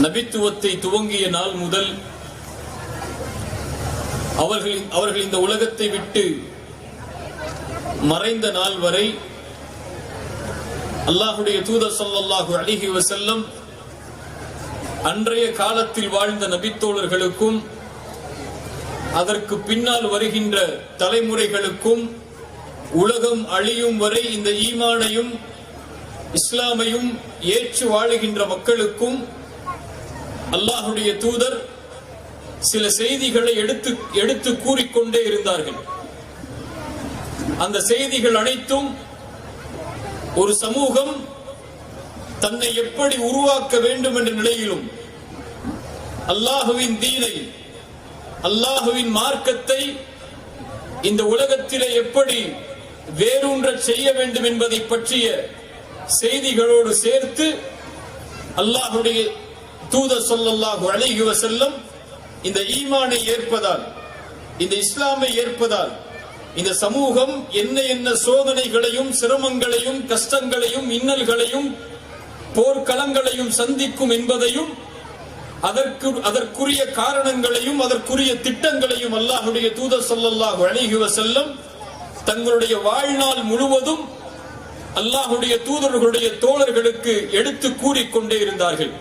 நபித்துவத்தை துவங்கிய நாள் முதல் அவர்கள் அவர்கள் இந்த உலகத்தை விட்டு மறைந்த நாள் வரை அல்லாஹுடைய தூதர் சொல்லல்லாஹு அலைஹி வசல்லம் அன்றைய காலத்தில் வாழ்ந்த நபித்தோழர்களுக்கும் அதற்கு பின்னால் வருகின்ற தலைமுறைகளுக்கும் உலகம் அழியும் வரை இந்த ஈமானையும் இஸ்லாமையும் ஏற்று வாழுகின்ற மக்களுக்கும் அல்லாஹுடைய தூதர் சில செய்திகளை எடுத்து எடுத்து கூறிக்கொண்டே இருந்தார்கள். அந்த செய்திகள் அனைத்தும் ஒரு சமூகம் தன்னை எப்படி உருவாக்க வேண்டும் என்ற நிலையிலும் அல்லாஹுவின் தீனை அல்லாஹுவின் மார்க்கத்தை இந்த உலகத்திலே எப்படி வேரூன்ற செய்ய வேண்டும் என்பதை பற்றிய செய்திகளோடு சேர்த்து அல்லாஹுடைய தூத சொல்லல்லாஹு அலைஹி செல்லும் இந்த ஈமானை ஏற்பதால் இந்த இஸ்லாமை ஏற்பதால் இந்த சமூகம் என்ன என்ன சோதனைகளையும் சிரமங்களையும் கஷ்டங்களையும் இன்னல்களையும் போர்க்களங்களையும் சந்திக்கும் என்பதையும் அதற்கு அதற்குரிய காரணங்களையும் அதற்குரிய திட்டங்களையும் அல்லாஹுடைய தூதர் சொல்லல்லாஹ் அலைஹி செல்லும் தங்களுடைய வாழ்நாள் முழுவதும் அல்லாஹுடைய தூதர்களுடைய தோழர்களுக்கு எடுத்து கூறிக்கொண்டே இருந்தார்கள்.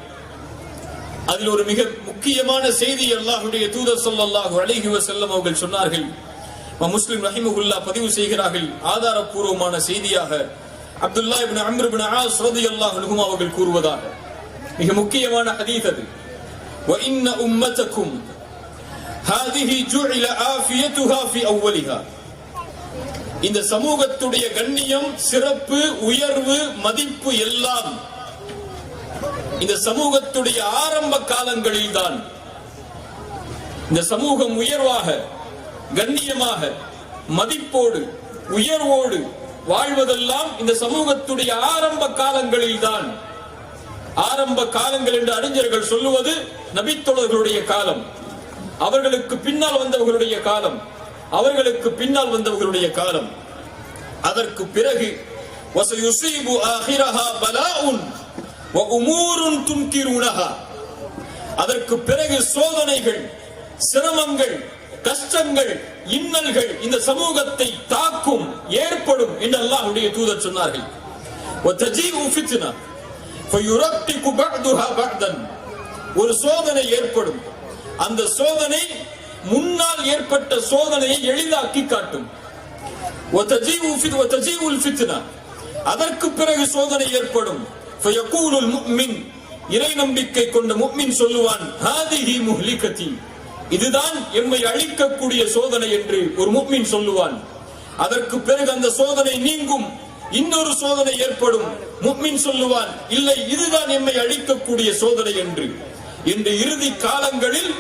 அதில் ஒரு மிக முக்கியமான செய்தி அல்லாஹுடைய தூதர் ஸல்லல்லாஹு அலைஹி வஸல்லம் அவர்கள் சொன்னார்கள். முஸ்லிம் ரஹிமஹுல்லா பதிவு செய்கிறார்கள் ஆதாரப்பூர்வமான செய்தியாக Abdullah ibn Amr ibn As ரலியல்லாஹு அன்ஹும் அவர்கள் கூறுவதாக மிக முக்கியமான ஹதீஸ் அது وإن أمتكم هذه جعل آفيتها في أولها இந்த சமூகத்துடைய கண்ணியம் சிறப்பு உயர்வு மதிப்பு எல்லாம் இந்த சமூகத்துடைய ஆரம்ப காலங்களில் தான் இந்த சமூகம் உயர்வாக கண்ணியமாக மதிப்போடு உயர்வோடு வாழ்வதெல்லாம் இந்த சமூகத்துடைய ஆரம்ப காலங்களில் தான் ஆரம்ப காலங்கள் என்று அறிஞர்கள் சொல்லுவது நபித்தொழர்களுடைய காலம். அவர்களுக்கு பின்னால் வந்தவர்களுடைய காலம். அவர்களுக்கு பின்னால் வந்தவர்களுடைய காலம். அதற்கு பிறகு அதற்கு பிறகு சோதனைகள் சிரமங்கள் கஷ்டங்கள் இன்னல்கள் இந்த சமூகத்தை தாக்கும் ஏற்படும் என்று அல்லாஹுடைய தூதர் சொன்னார்கள். ஒரு சோதனை ஏற்படும். அந்த சோதனை முன்னால் ஏற்பட்ட சோதனையை எளிதாக்கி காட்டும். அதற்கு பிறகு சோதனை ஏற்படும். இறை நம்பிக்கை கொண்ட முக்மின் சொல்லுவான் ஹாதிஹி முஹ்லிகத்தி இதுதான் எம்மை அழிக்கக்கூடிய சோதனை என்று ஒரு முக்மின் சொல்லுவான். அதற்கு பிறகு அந்த சோதனை நீங்கும். இன்னொரு சோதனை ஏற்படும். முக்மின் சொல்லுவான் இல்லை இதுதான் எம்மை அழிக்கக்கூடிய சோதனை என்று. இந்த இறுதி காலங்களில்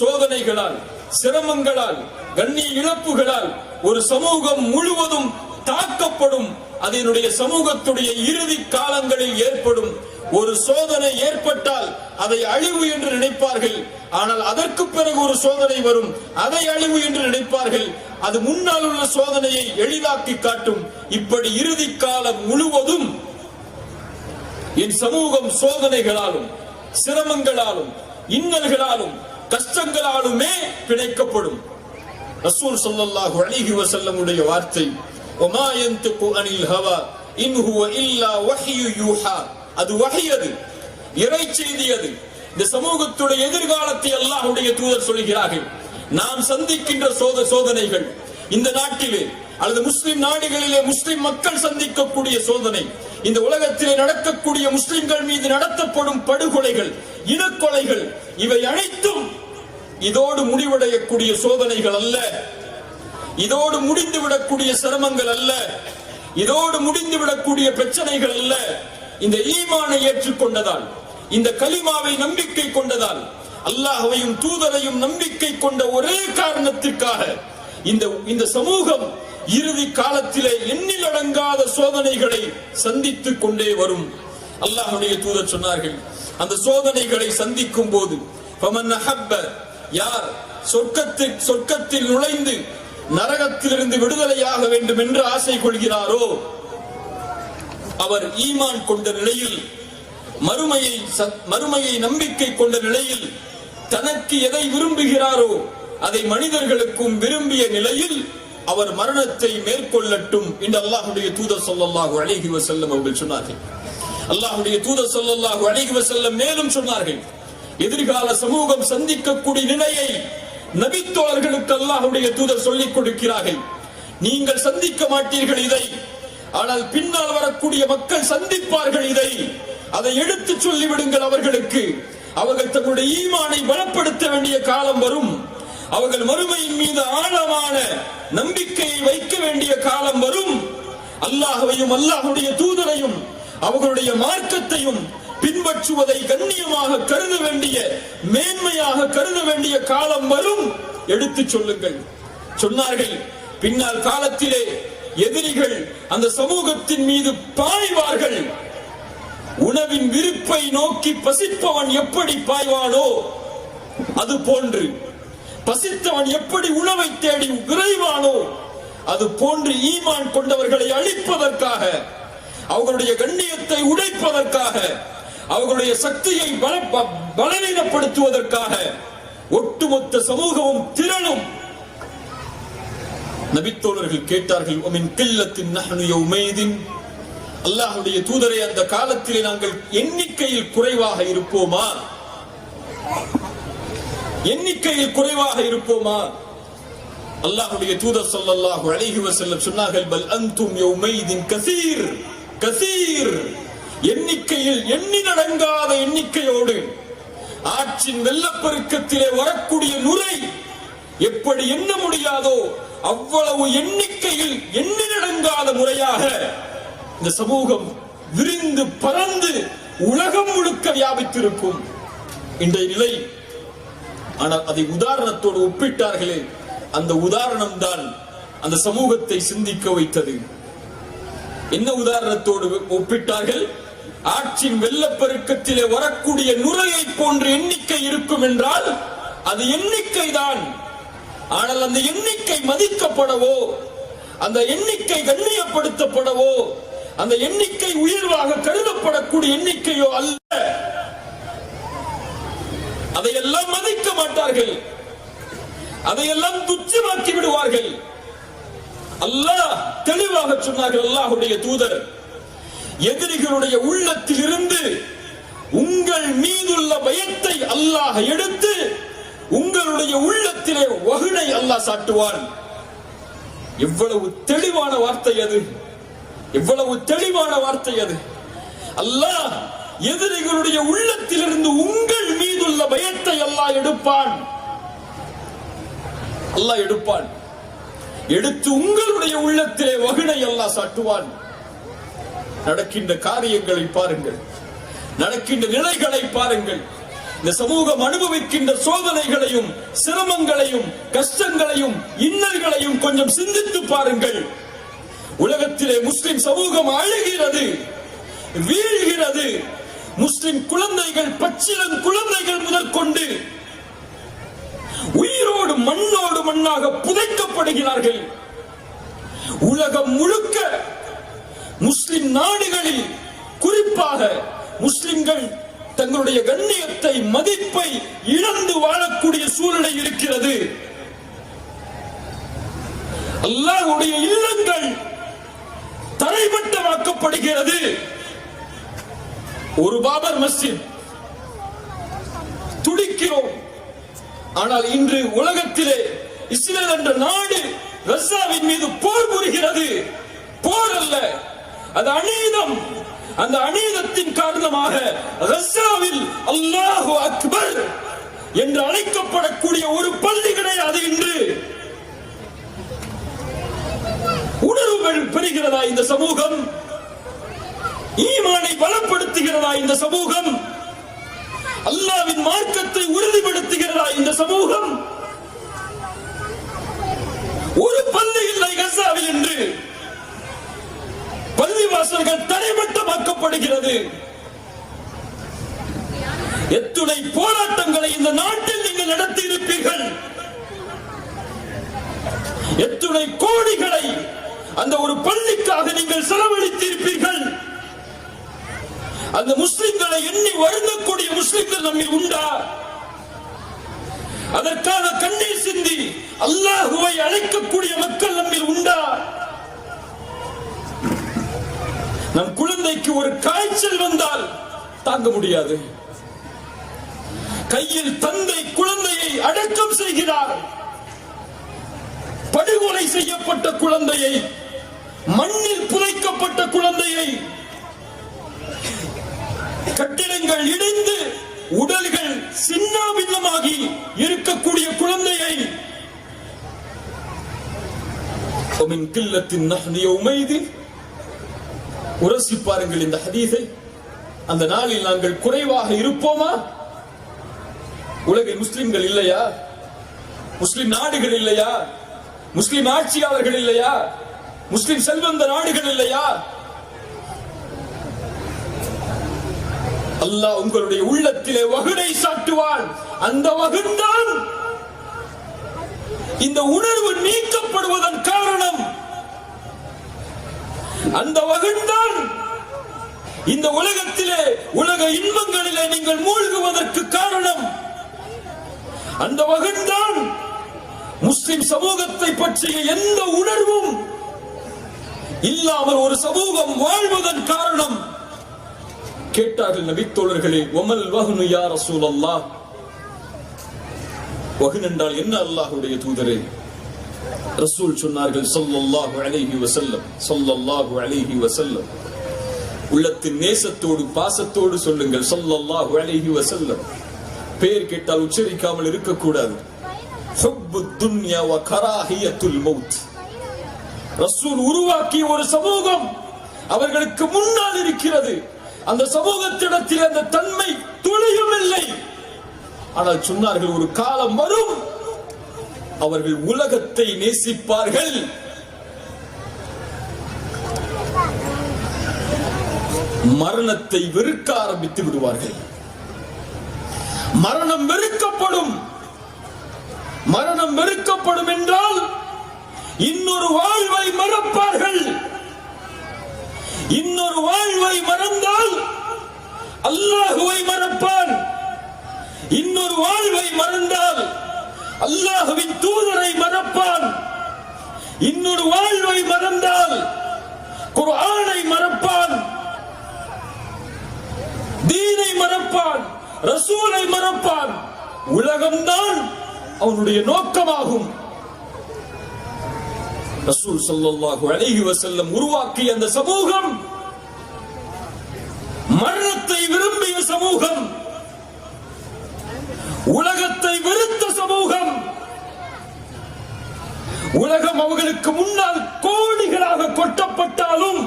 சோதனைகளால் சிரமங்களால் கண்ணிய இழப்புகளால் ஒரு சமூகம் முழுவதும் தாக்கப்படும். அதனுடைய சமூகத்துடைய இறுதி காலங்களில் ஏற்படும். ஒரு சோதனை ஏற்பட்டால் அதை அழிவு என்று நினைப்பார்கள். ஆனால் அதற்கு பிறகு ஒரு சோதனை வரும். அதை அழிவு என்று நினைப்பார்கள். அது முன்னால் உள்ள சோதனையை எளிதாக்கி காட்டும். இப்படி இறுதி காலம் முழுவதும் என் சமூகம் சோதனைகளாலும் சிரமங்களாலும் இன்னல்களாலும் கஷ்டங்களாலுமே பிணைக்கப்படும். ரசூல் சொல்லல்லாஹு அலைஹி வசல்லமுடைய வார்த்தை வமா யன்திகு அனில் ஹவா இன் ஹுவ இல்லா வஹியு யூஹா. அது வகையது இறை செய்தி அது. இந்த சமூகத்துடைய எதிர்காலத்தை அல்லாஹுடைய தூதர் சொல்கிறார்கள். நாம் சந்திக்கின்ற சோத சோதனைகள் இந்த நாட்டிலே அல்லது முஸ்லிம் நாடுகளிலே முஸ்லிம் மக்கள் சந்திக்கக்கூடிய சோதனை இந்த உலகத்திலே நடக்கக்கூடிய முஸ்லிம்கள் மீது நடத்தப்படும் படுகொலைகள் இனக்கொலைகள் இவை அனைத்தும் இதோடு முடிவடையக்கூடிய சோதனைகள் அல்ல. இதோடு முடிந்து விடக்கூடிய சிரமங்கள் அல்ல. இதோடு முடிந்து விடக்கூடிய பிரச்சனைகள் அல்ல. இந்த ஈமானை ஏற்றுக்கொண்டதால் இந்த கலிமாவை நம்பிக்கை கொண்டதால் அல்லாஹையும் தூதரையும் நம்பிக்கை கொண்ட ஒரே காரணத்திற்காக இந்த இந்த சமூகம் இறுதி காலத்திலே எண்ணிலடங்காத சோதனைகளை சந்தித்துக் கொண்டே வரும். அல்லாஹுடைய தூதர் சொன்னார்கள் அந்த சோதனைகளை சந்திக்கும் போது யார் சொர்க்கத்தில் சொர்க்கத்தில் நுழைந்து நரகத்திலிருந்து விடுதலையாக வேண்டும் என்று ஆசை கொள்கிறாரோ அவர் ஈமான் கொண்ட நிலையில் மறுமையை மறுமையை நம்பிக்கை கொண்ட நிலையில் தனக்கு எதை விரும்புகிறாரோ அதை மனிதர்களுக்கும் விரும்பிய நிலையில் அவர் மரணத்தை மேற்கொள்ளட்டும் என்று அல்லாஹுடைய தூதர் சொல்லல்லாஹு அழகி வசல்லம் அவர்கள் சொன்னார்கள். அல்லாஹுடைய தூதர் சொல்லல்லாஹு அழகி வசல்லம் மேலும் சொன்னார்கள் எதிர்கால சமூகம் சந்திக்கக்கூடிய நிலையை நபித்தோழர்களுக்கு அல்லாஹுடைய தூதர் சொல்லிக் கொடுக்கிறார்கள். நீங்கள் சந்திக்க மாட்டீர்கள் இதை ஆனால் பின்னால் வரக்கூடிய மக்கள் சந்திப்பார்கள் இதை. அதை எடுத்து சொல்லிவிடுங்கள் அவர்களுக்கு. அவர்கள் தங்களுடைய ஈமானை பலப்படுத்த வேண்டிய காலம் வரும். அவர்கள் மறுமையின் மீது ஆழமான நம்பிக்கையை வைக்க வேண்டிய காலம் வரும். அல்லாஹையும் அல்லாஹுடைய தூதரையும் அவர்களுடைய மார்க்கத்தையும் பின்பற்றுவதை கண்ணியமாக கருத வேண்டிய மேன்மையாக கருத வேண்டிய காலம் வரும். எடுத்துச் சொல்லுங்கள். சொன்னார்கள் பின்னால் காலத்திலே எதிரிகள் அந்த சமூகத்தின் மீது பாய்வார்கள். உணவின் விருப்பை நோக்கி பசிப்பவன் எப்படி பாய்வானோ அது போன்று. பசித்தவன் எப்படி உணவை தேடி விரைவானோ அது போன்று ஈமான் கொண்டவர்களை அழிப்பதற்காக அவர்களுடைய கண்ணியத்தை உடைப்பதற்காக அவர்களுடைய சக்தியை பல- ப- பலவீனப்படுத்துவதற்காக ஒட்டுமொத்த சமூகமும் திரளும். நபித்தோழர்கள் கேட்டார்கள் "ஒமின் கில்லத்தின் நகனு யௌமைதின்?" அல்லாஹுடைய தூதரை அந்த காலத்திலே நாங்கள் எண்ணிக்கையில் குறைவாக இருப்போமா? எண்ணிக்கையில் குறைவாக இருப்போமா? அல்லாஹுடைய தூதர் சொல்லல்லாஹு அழகி வசல்லம் சொன்னார்கள் பல் அந்தும் யௌமைதின் கசீர் கசீர். எண்ணிக்கையில் எண்ணி நடங்காத எண்ணிக்கையோடு ஆற்றின் வெள்ளப்பெருக்கத்திலே வரக்கூடிய நுரை எப்படி எண்ண முடியாதோ அவ்வளவு எண்ணிக்கையில் எண்ணி நடங்காத முறையாக இந்த சமூகம் விரிந்து பறந்து உலகம் முழுக்க வியாபித்திருக்கும். இன்றைய நிலை ஆனால் அதை உதாரணத்தோடு ஒப்பிட்டார்களே அந்த உதாரணம் தான் அந்த சமூகத்தை சிந்திக்க வைத்தது. என்ன உதாரணத்தோடு ஒப்பிட்டார்கள்? ஆற்றின் வெள்ளப்பெருக்கத்திலே வரக்கூடிய நுரையை போன்ற எண்ணிக்கை இருக்கும் என்றால் அது எண்ணிக்கை தான் ஆனால் அந்த எண்ணிக்கை மதிக்கப்படவோ அந்த எண்ணிக்கை கண்ணியப்படுத்தப்படவோ அந்த எண்ணிக்கை உயர்வாக கருதப்படக்கூடிய எண்ணிக்கையோ அல்ல. அதையெல்லாம் மதிக்க மாட்டார்கள். அதையெல்லாம் துச்சமாக்கி விடுவார்கள். அல்லாஹ் தெளிவாக சொன்னார்கள் அல்லாஹுடைய தூதர் எதிரிகளுடைய உள்ளத்தில் இருந்து உங்கள் மீதுள்ள பயத்தை அல்லாஹ் எடுத்து உங்களுடைய உள்ளத்திலே வகுனை அல்லாஹ் சாட்டுவான். எவ்வளவு தெளிவான வார்த்தை அது. எவ்வளவு தெளிவான வார்த்தை அது. அல்லாஹ் எதிரிகளுடைய உள்ளத்திலிருந்து உங்கள் மீதுள்ள பயத்தை அல்லாஹ் எடுப்பான். அல்லாஹ் எடுப்பான். எடுத்து உங்களுடைய உள்ளத்திலே வகுனை அல்லாஹ் சாட்டுவான். நடக்கின்ற காரியங்களை பாருங்கள். நடக்கின்ற நிலைகளை பாருங்கள். இந்த சமூகம் அனுபவிக்கின்ற சோதனைகளையும் சிரமங்களையும் கஷ்டங்களையும் இன்னல்களையும் கொஞ்சம் சிந்தித்து பாருங்கள். உலகத்திலே முஸ்லிம் சமூகம் அழுகிறது வீழ்கிறது. முஸ்லிம் குழந்தைகள் பச்சிலம் குழந்தைகள் முதற்கொண்டு உயிரோடு மண்ணோடு மண்ணாக புதைக்கப்படுகிறார்கள். உலகம் முழுக்க முஸ்லிம் நாடுகளில் குறிப்பாக முஸ்லிம்கள் தங்களுடைய கண்ணியத்தை மதிப்பை இழந்து வாழக்கூடிய சூழ்நிலை இருக்கிறது. அல்லாஹுடைய இல்லங்கள் தரைமட்டமாக்கப்படுகிறது ஒரு பாபர் மஸ்ஜித் துடிக்கிறோம். ஆனால் இன்று உலகத்திலே இஸ்ரேல் என்ற நாடு ரஷ்யாவின் மீது போர் புரிகிறது. போர் அல்ல அது அநீதம். அந்த அநீதத்தின் காரணமாக ரஷ்யாவில் அல்லாஹு அக்பர் என்று அழைக்கப்படக்கூடிய ஒரு பள்ளி கிடையாது இன்று. உணர்வுகள் பெறுகிறதா இந்த சமூகம்? ஈமானை பலப்படுத்துகிறதா இந்த சமூகம்? அல்லாவின் மார்க்கத்தை உறுதிப்படுத்துகிறதா இந்த சமூகம்? ஒரு பள்ளி இல்லை கசாவில் என்று பள்ளிவாசல்கள் தரைமட்டமாக்கப்படுகிறது எத்துணை போராட்டங்களை இந்த நாட்டில் நீங்கள் நடத்தி இருப்பீர்கள் எத்துணை கோடிகளை அந்த ஒரு பள்ளிக்காக நீங்கள் செலவழித்திருப்பீர்கள். அந்த முஸ்லிம்களை எண்ணி வருந்தக்கூடிய முஸ்லிம்கள் நம்மில் உண்டா? அதற்காக கண்ணீர் சிந்தி அல்லாஹுவை அழைக்கக்கூடிய மக்கள் நம்மில் உண்டா? நம் குழந்தைக்கு ஒரு காய்ச்சல் வந்தால் தாங்க முடியாது கையில் தந்தை குழந்தையை அடக்கம் செய்கிறார் படுகொலை செய்யப்பட்ட குழந்தையை மண்ணில் புதைக்கப்பட்ட குழந்தையை கட்டிடங்கள் இடிந்து உடல்கள் சின்னாபின்னமாகி இருக்கக்கூடிய குழந்தையை ومن قلة نحن يومئذ உரசி பாருங்கள் இந்த ஹதீஸை. அந்த நாளில் நாங்கள் குறைவாக இருப்போமா? உலகில் முஸ்லிம்கள் இல்லையா? முஸ்லிம் நாடுகள் இல்லையா? முஸ்லிம் ஆட்சியாளர்கள் இல்லையா? முஸ்லிம் செல்வந்த நாடுகள் இல்லையா? அல்லாஹ் உங்களுடைய உள்ளத்திலே வகுடை சாட்டுவான். அந்த வகுந்தான் இந்த உணர்வு நீக்கப்படுவதன் காரணம். அந்த வகுந்தான் இந்த உலகத்திலே உலக இன்பங்களிலே நீங்கள் மூழ்குவதற்கு காரணம். அந்த வகுந்தான் முஸ்லிம் சமூகத்தை பற்றிய எந்த உணர்வும் இல்லாமல் ஒரு சமூகம் வாழ்வதன் காரணம். கேட்டார்கள் நபித்தோழர்களே ஒமல் வகுனு யார் அசூல் அல்லாஹ் வகுன் என்றால் என்ன அல்லாஹுடைய தூதரே? ரசூல் சொன்னார்கள் ஸல்லல்லாஹு அலைஹி வஸல்லம் ஸல்லல்லாஹு அலைஹி உள்ளத்தின் நேசத்தோடு பாசத்தோடு சொல்லுங்கள் சொல்லல்லாஹு அலைஹி வசல்லம் பெயர் கேட்டால் உச்சரிக்காமல் இருக்கக்கூடாது. ஹுப்பு துன்யா வ கராஹியத்துல் மௌத். ரசூல் உருவாக்கிய ஒரு சமூகம் அவர்களுக்கு முன்னால் இருக்கிறது. அந்த சமூகத்திடத்தில் அந்த தன்மை துளியும் இல்லை. ஆனால் சொன்னார்கள் ஒரு காலம் வரும் அவர்கள் உலகத்தை நேசிப்பார்கள். மரணத்தை வெறுக்க ஆரம்பித்து விடுவார்கள். மரணம் வெறுக்கப்படும். மரணம் வெறுக்கப்படும் என்றால் இன்னொரு வாழ்வை மறப்பார்கள். இன்னொரு வாழ்வை மறந்தால் அல்லாஹுவை மறப்பான். இன்னொரு வாழ்வை மறந்தால் அல்லாஹுவின் தூதரை மறப்பான். இன்னொரு வாழ்வை மறந்தால் குர்ஆனை மறப்பான். தீனை மறப்பான் ரசூலை மறப்பான். உலகம்தான் அவனுடைய நோக்கமாகும். ரசூல் சல்லாஹு அலைஹி வசல்லம் உருவாக்கிய அந்த சமூகம் மரணத்தை விரும்பிய சமூகம். உலகத்தை வெறுத்த சமூகம். உலகம் அவர்களுக்கு முன்னால் கோடிகளாக கொட்டப்பட்டாலும்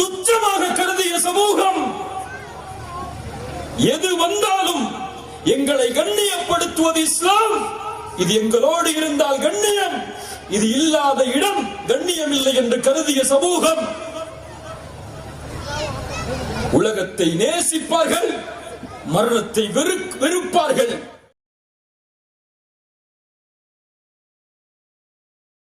துச்சமாக கருதிய சமூகம் எது வந்தாலும் எங்களை கண்ணியப்படுத்துவது இஸ்லாம். இது எங்களோடு இருந்தால் கண்ணியம். இது இல்லாத இடம் கண்ணியம் இல்லை என்று கருதிய சமூகம். உலகத்தை நேசிப்பார்கள். மரணத்தை வெறுப்பார்கள்.